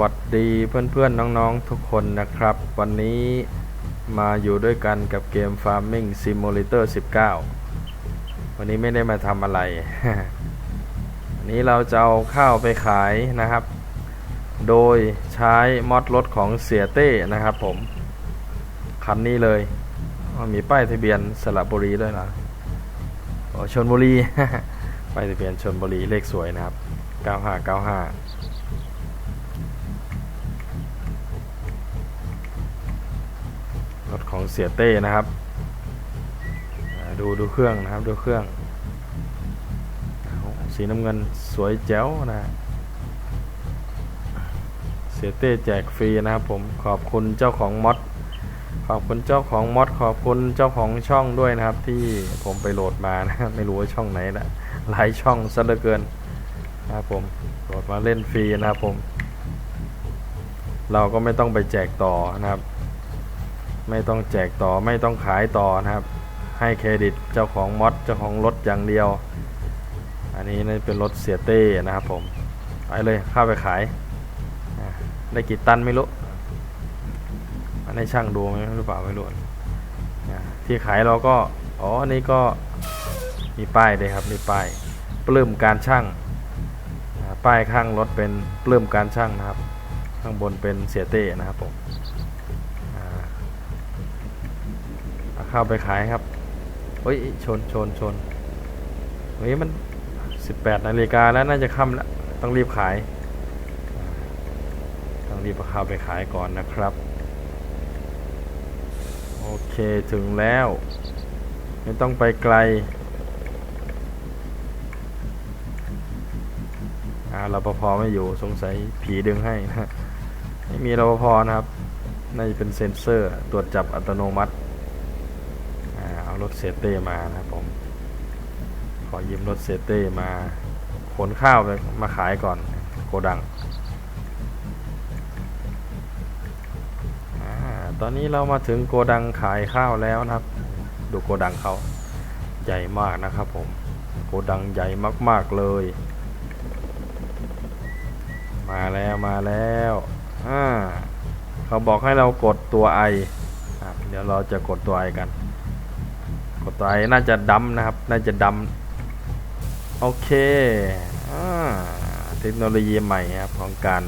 วัสดีเพื่อนๆน้องๆทุกคนนะครับ วันนี้มาอยู่ด้วยกันกับเกม Farming Simulator 19 วันนี้ไม่ได้มาทำอะไร วันนี้เราจะเอาข้าวไปขายนะครับ โดยใช้มอดรถของเสียเต้นะครับผมคันนี้เลย มีป้ายทะเบียนสระบุรีด้วยนะชนบุรีป้ายทะเบียนชนบุรีเลขสวยนะครับ 9595 ถของเสียเต้นะครับ ดูดูเครื่องนะครับดูเครื่อง สีน้ำเงินสวยแจ๋วนะเสียเต้แจกฟรีนะครับผมขอบคุณเจ้าของมอดขอบคุณเจ้าของมอดขอบคุณเจ้าของช่องด้วยนะครับ ที่ผมไปโหลดมานะไม่รู้ว่าช่องไหนนะหลายช่องซะเหลือเกินนะครับผมโหลดมาเล่นฟรีนะครับผม เราก็ไม่ต้องไปแจกต่อนะครับ ไม่ต้องแจกต่อไม่ต้องขายต่อนะครับ ให้เครดิตเจ้าของมอดเจ้าของรถอย่างเดียว อันนี้นี่เป็นรถเสียเต้นะครับผมไปเลยเข้าไปขาย ได้กี่ตันไม่รู้อันนี้ช่างดูไหมหรือเปล่าไม่รู้ที่ขายเราก็อ๋ออันนี้ก็มีป้ายเลยครับมีป้ายปลื้มการช่างป้ายข้างรถเป็นปลื้มการช่างนะครับ ข้างบนเป็นเสียเต้นะครับผม เข้าไปขายครับเฮ้ยชนชนชนเฮ้ยมัน 18นาฬิกาแล้วน่าจะค่ำแล้วต้องรีบขาย ต้องรีบเข้าไปขายก่อนนะครับ โอเคถึงแล้ว ไม่ต้องไปไกลอ่ารปภไม่อยู่สงสัยผีดึงให้นะไม่มีรปภนะครับ น่าจะเป็นเซ็นเซอร์ตรวจจับอัตโนมัติ รถเซเต้มานะครับผม ขอยืมรถเซเต้มาขนข้าวไปมาขายก่อนโกดังอตอนนี้เรามาถึงโกดังขายข้าวแล้วนะครับ ดูโกดังเขาใหญ่มากนะครับผม โกดังใหญ่มากๆเลย มาแล้วมาแล้วอ่าเขาบอกให้เรากดตัวไอเดี๋ยวเราจะกดตัวไอกัน กดตัวไอน่าจะดำนะครับ น่าจะดำโอเคอเทคโนโลยีใหม่ครับของการ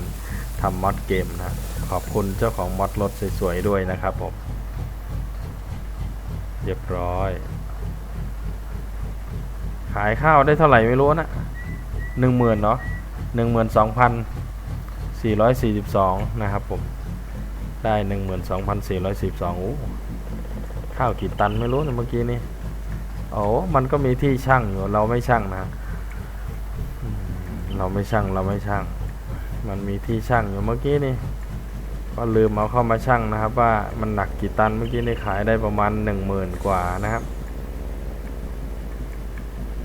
ทำมอดเกมนะขอบคุณเจ้าของมอดรถสวยๆด้วยนะครับผมเรียบร้อย ขายข้าวได้เท่าไหร่ไม่รู้นะหนึ่งหมื่นเนาะหนึ่งหมื่นสองพันสี่ร้อยสี่สิบสองนะครับผมได้หนึ่งหมื่นสองพันสี่ร้อยสิบสองโอ้ ข้าวกี่ตันไม่รู้นะเมื่อกี้นี่โอ้มันก็มีที่ช่างอยู่เราไม่ช่างนะเราไม่ช่างเราไม่ช่าง มันมีที่ช่างอยู่เมื่อกี้นี่ก็ลืมเอาเข้ามาช่างนะครับ ว่ามันหนักกี่ตันเมื่อกี้นี่ขายได้ประมาณหนึ่งหมื่นกว่านะครับ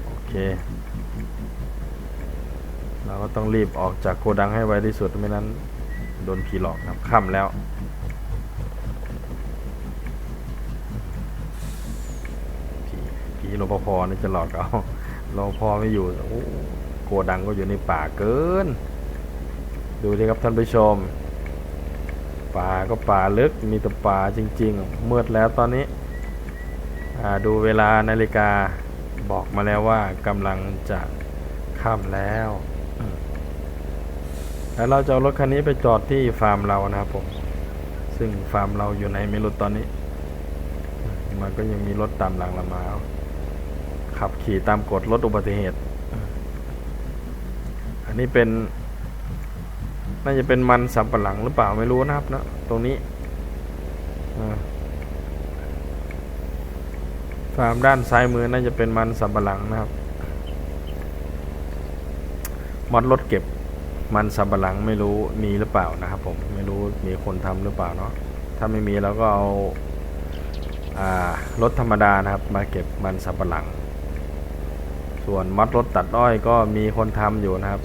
โอเคเราก็ต้องรีบออกจากโกดังให้ไวที่สุดไม่นั้นโดนผีหลอกนะครับค่ำแล้ว ผีผี รปภนี่จะหลอกเอารปภไม่อยู่โอ้โกดังก็อยู่ในป่าเกิน ดูดิครับท่านผู้ชม ป่าก็ป่าลึกมีแต่ป่าจริง ๆ มืดแล้วตอนนี้ดูเวลานาฬิกาบอกมาแล้วว่ากำลังจะค่ำแล้ว แล้วเราจะเอารถคันนี้ไปจอดที่ฟาร์มเรานะครับผม ซึ่งฟาร์มเราอยู่ในไม่รู้ตอนนี้ มันก็ยังมีรถตามหลังเรามา ขับขี่ตามกฎลดอุบัติเหตุ อันนี้เป็น น่าจะเป็นมันสำปะหลังหรือเปล่าไม่รู้นะครับนะตรงนี้อ่าฟาร์มด้านซ้ายมือน่าจะเป็นมันสำปะหลังนะครับมอดรถเก็บมันสำปะหลังไม่รู้มีหรือเปล่านะครับ ผมไม่รู้มีคนทำหรือเปล่าเนาะถ้าไม่มีเราก็เอารถธรรมดานะครับ มาเก็บมันสับปะหลัง ส่วนมัดรถตัดอ้อยก็มีคนทำอยู่นะครับ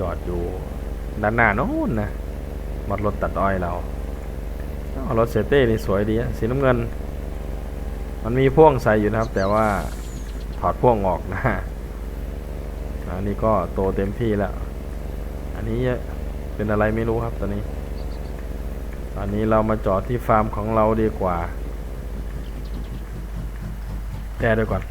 จอดอยู่ด้านหน้าโน้นนะมัดรถตัดอ้อยเรารถเซเต้นี่สวยดีสีน้ำเงิน มันมีพ่วงใส่อยู่นะครับ แต่ว่าถอดพ่วงออกนะอันนี้ก็โตเต็มที่แล้ว อันนี้เป็นอะไรไม่รู้ครับตอนนี้ ตอนนี้เรามาจอดที่ฟาร์มของเราดีกว่า แก้ด้วยก่อน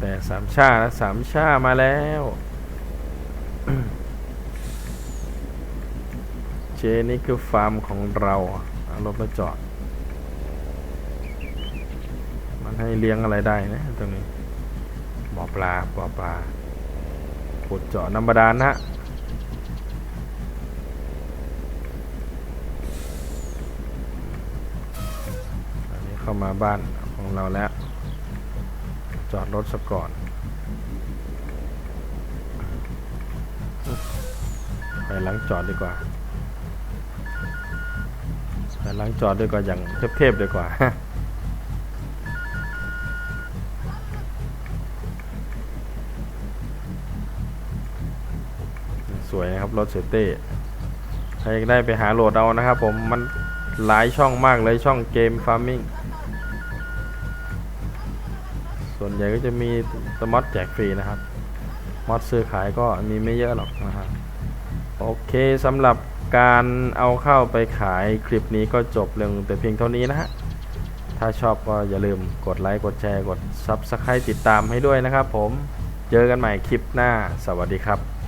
แต่สามชานะสามชามาแล้ว เจนี่คือฟาร์มของเราเอารถมาจอด มันให้เลี้ยงอะไรได้นะตรงนี้บ่อปลาบ่อปลาขุดเจาะน้ำบาดาลนะฮะอันนี้ เข้ามาบ้านของเราแล้ว จอดรถซะก่อนไปหลังจอดดีกว่าไปหลังจอดดีกว่าอย่างเทพๆดีกว่าสวยนะครับ รถเซเต้ใครได้ไปหาโหลดเอานะครับผมมันหลายช่องมากเลยช่องเกมฟาร์มิง ส่วนใหญ่ก็จะมีสมอดแจกฟรีนะครับมอดซื้อขายก็มีไม่เยอะหรอกนะครับโอเคสำหรับการเอาเข้าไปขายคลิปนี้ก็จบเรื่องแต่เพียงเท่านี้นะฮะถ้าชอบก็อย่าลืมกดไลค์กดแชร์กด Subscribe ติดตามให้ด้วยนะครับผม เจอกันใหม่คลิปหน้า สวัสดีครับ